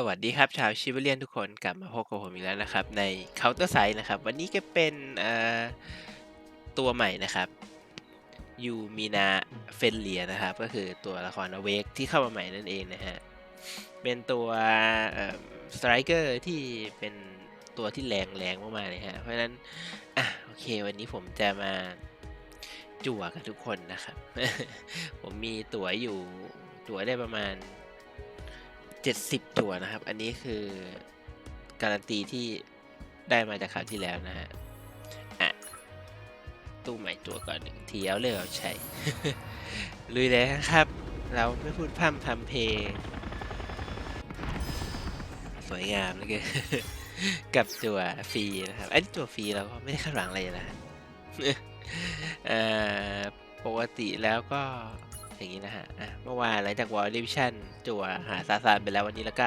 สวัสดีครับชาวชิบเลียนทุกคนกลับมาพบกับผมอีกแล้วนะครับ ใน Counter Strike นะครับ วันนี้ก็เป็นตัวใหม่นะครับยูมีนาเฟนเลียนะครับ ก็คือตัวละครอเวกที่เข้ามาใหม่นั่นเองนะฮะ เป็นตัวสไตรเกอร์ที่เป็นตัวที่แรงแรงมากๆเลยฮะ เพราะฉะนั้น อะ โอเค วันนี้ผมจะมาจั่วกับทุกคนนะครับ ผมมีตั๋วอยู่ตั๋วได้ประมาณ 70ตัวนะครับ อันนี้คือการันตีที่ได้มาจากคราวที่แล้วนะฮะ อะ ตู้ใหม่ตัวก่อนหนึ่งทีเอาเลยเอาใช้ ลุยเลยครับ เราไม่พูดพร่ำทำเพลง สวยงามเลยกันกับตัวฟรีนะครับไอ้นตัวฟรีเราก็ไม่ได้คาดหวังอะไรนะฮะเอ่อปกติแล้วก็ อย่างนี้นะฮะอะเมื่อวานหลังจากวอลดิวิชั่นจั่วหาซาซานไปแล้ววันนี้แล้วก็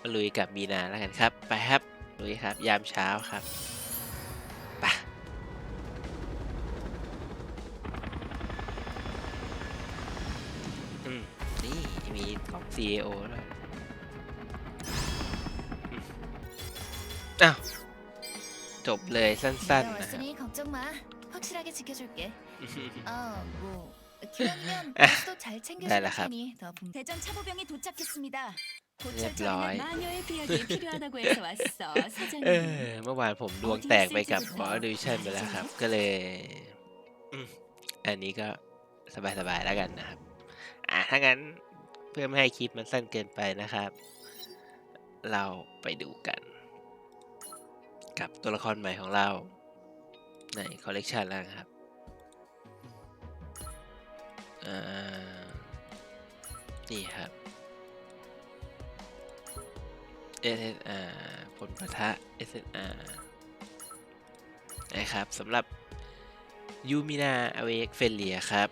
มาลุยกับมีนาแล้วกันครับ ไปครับลุยครับ ยามเช้าครับไปอืมนี่มีของ CEO ด้วยอืมอ้าวจบเลยสั้นๆนะครั บ 왔으니 걱정 마. 확실하게 지켜줄게. 아, 뭐 기왕이면 아, 또 잘 챙겨줄 날라갑. 테니 더 분. 대전 차보병이 도착했습니다. 랩라이. 마녀의 비약이 필요하다고 해서 왔어, เอ 사장님. อ เมื่อวานผมดวงแตกไปกับวอลดิวิชั่นไปแล้วครับ ก็เลยอืมอันนี้ก็สบายๆแล้วกันนะครับ อ่ะถ้างั้นเพื่อไม่ให้คลิปมันสั้นเกินไปนะครับ เราไปดูกัน กับตัวละครใหม่ของเรา ในคอลเลกชันแล้วนะครับอ่า นี่ครับ SSR ผลประทะ SSR นะครับสำหรับยูมินาอเวกเฟลเลียครับ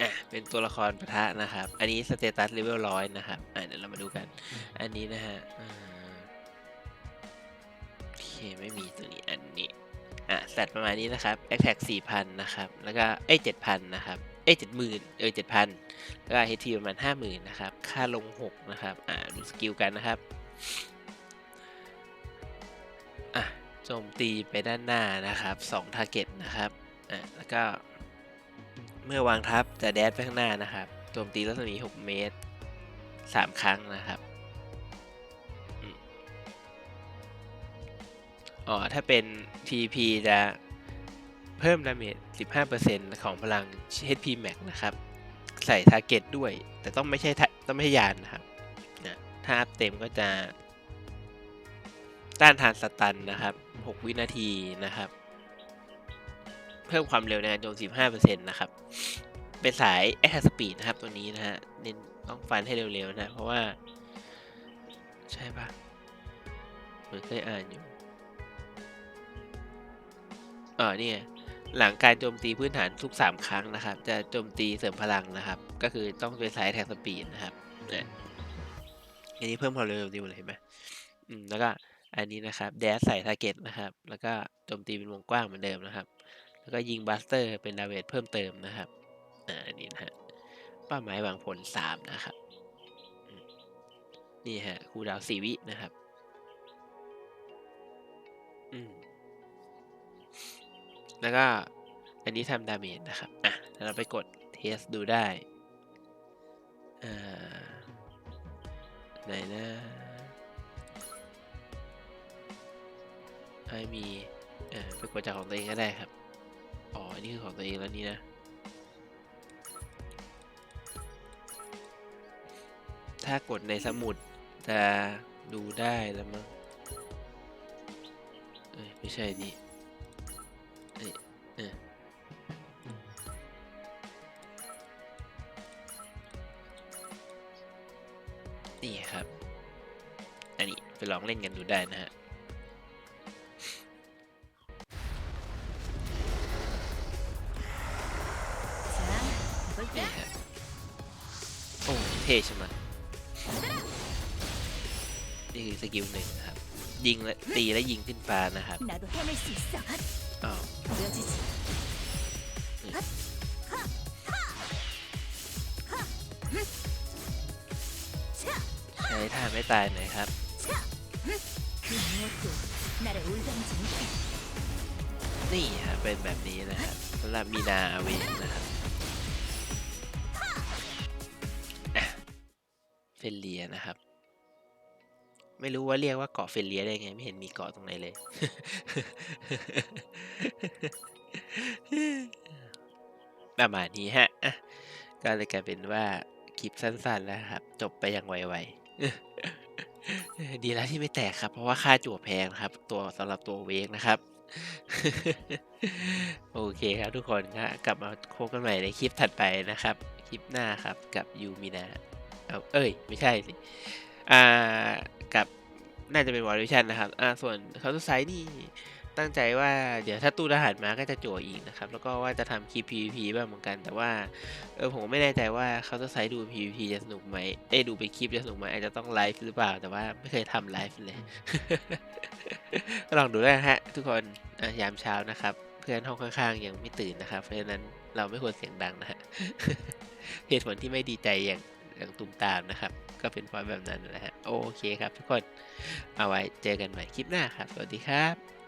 อะ เป็นตัวละครประทะนะครับ อันนี้สเตตัสเลเวลร้อยนะครับ อะ เดี๋ยวเรามาดูกัน อันนี้นะฮะโอเค ไม่มีตัวนี้ อะแตทประมาณนี้นะครับแอคแท็กสี่พันนะครับ แล้วก็เอ้เจ็ดพันนะครับ เอ้เจ็ดหมื่นเออเจ็ดพันแล้วก็เฮทีประมาณห้าหมื่นนะครับ ค่าลงหกนะครับ อ่าดูสกิลกันนะครับ อะโจมตีไปด้านหน้านะครับสองทาร์เก็ตนะครับ อะแล้วก็ เมื่อวางทับจะแดดไปข้างหน้านะครับ โจมตีรัศมี6เมตร3ครั้งนะครับ อ๋อถ้าเป็น TP จะเพิ่มดาเมจ 15%ของพลัง HP Max นะครับ ใส่ทาร์เก็ตด้วย แต่ต้องไม่ใช่ต้องไม่ใช่ยานนะครับนะถ้าอัพเต็มก็จะ ต้านทานสตันนะครับ 6 วินาทีนะครับ เพิ่มความเร็วในการโจม 15%นะครับ เป็นสาย Attack Speed นะครับตัวนี้นะฮะเน้นต้องฟันให้เร็วๆนะ เพราะว่า ใช่ปะเหมือนเคยอ่านอยู่ อ๋อนี่ไงหลังการโจมตีพื้นฐานทุก 3 ครั้งนะครับ จะโจมตีเสริมพลังนะครับ ก็คือต้องเป็นสาย Attack Speed นะครับเนี่ยอันนี้เพิ่มความเร็วดีเลยเห็นไหมอืมแล้วก็อันนี้นะครับแดสใส่ทาร์เก็ตนะครับ แล้วก็โจมตีเป็นวงกว้างเหมือนเดิมนะครับ แล้วก็ยิงบัสเตอร์เป็นดาเมจเพิ่มเติมนะครับอ่าอันนี้นะฮะเป้าหมายวางผลสามนะครับนี่ฮะคูดาวสี่วินะครับ อืม แล้วก็อันนี้ทำดาเมจนะครับ อะแล้วเราไปกดเทสดูได้อ่าไหนนะไม่มีเออไปกดจากของตัวเองก็ได้ครับ อ๋อ อันี่คือของตัวเองแล้วนี่นะ ถ้ากดในสมุดจะดูได้แล้วมั้ง เอ้ย ไม่ใช่ดิ ไปลองเล่นกันดูได้นะฮะนี่ฮะโอ้เท่ใช่ไหมนี่คือสกิลหนึ่งครับ ยิงและตีและยิงขึ้นฟ้านะครับอ้าวใช้ท่าไม่ตายหน่อยครับ นี่ฮะเป็นแบบนี้นะครับสำหรับมีนาอาเวนนะครับเฟลเลียนะครับ ไม่รู้ว่าเรียกว่าเกาะเฟลเลียได้ไง ไม่เห็นมีเกาะตรงไหนเลย ประมาณนี้ฮะอะก็เลยกลายเป็นว่าคลิปสั้นๆแล้วครับ จบไปอย่างไวๆ ดีแล้วที่ไม่แตกครับ เพราะว่าค่าจั่วแพงนะครับ ตัวสำหรับตัวเวกนะครับ โอเคครับทุกคนก็กลับมาโคกันใหม่ในคลิปถัดไปนะครับ คลิปหน้าครับกับยูมินาเอาเอ้ย ไม่ใช่สิ อ่า กับน่าจะเป็นวอลวิชันนะครับ อ่า ส่วนเขาตุไซนี่ ตั้งใจว่าเดี๋ยวถ้าตู้ทหารมาก็จะจั่วอีกนะครับ แล้วก็ว่าจะทำคลิป PVP บ้างเหมือนกัน แต่ว่าเออผมไม่แน่ใจว่าเขาจะไซดู PVP จะสนุกไหมเอ้ดูเป็นคลิปจะสนุกไหมอาจจะต้องไลฟ์หรือเปล่า แต่ว่าไม่เคยทำไลฟ์เลยก็ลองดูได้นะฮะ ทุกคนยามเช้านะครับ เพื่อนห้องข้างๆ ยังไม่ตื่นนะครับ เพราะฉะนั้นเราไม่ควรเสียงดังนะฮะเหตุผลที่ไม่ดีใจอย่างอย่างตุ่มตามนะครับ ก็เป็นเพราะแบบนั้นนะฮะโอเคครับ ทุกคนเอาไว้เจอกันใหม่คลิปหน้าครับ สวัสดีครับ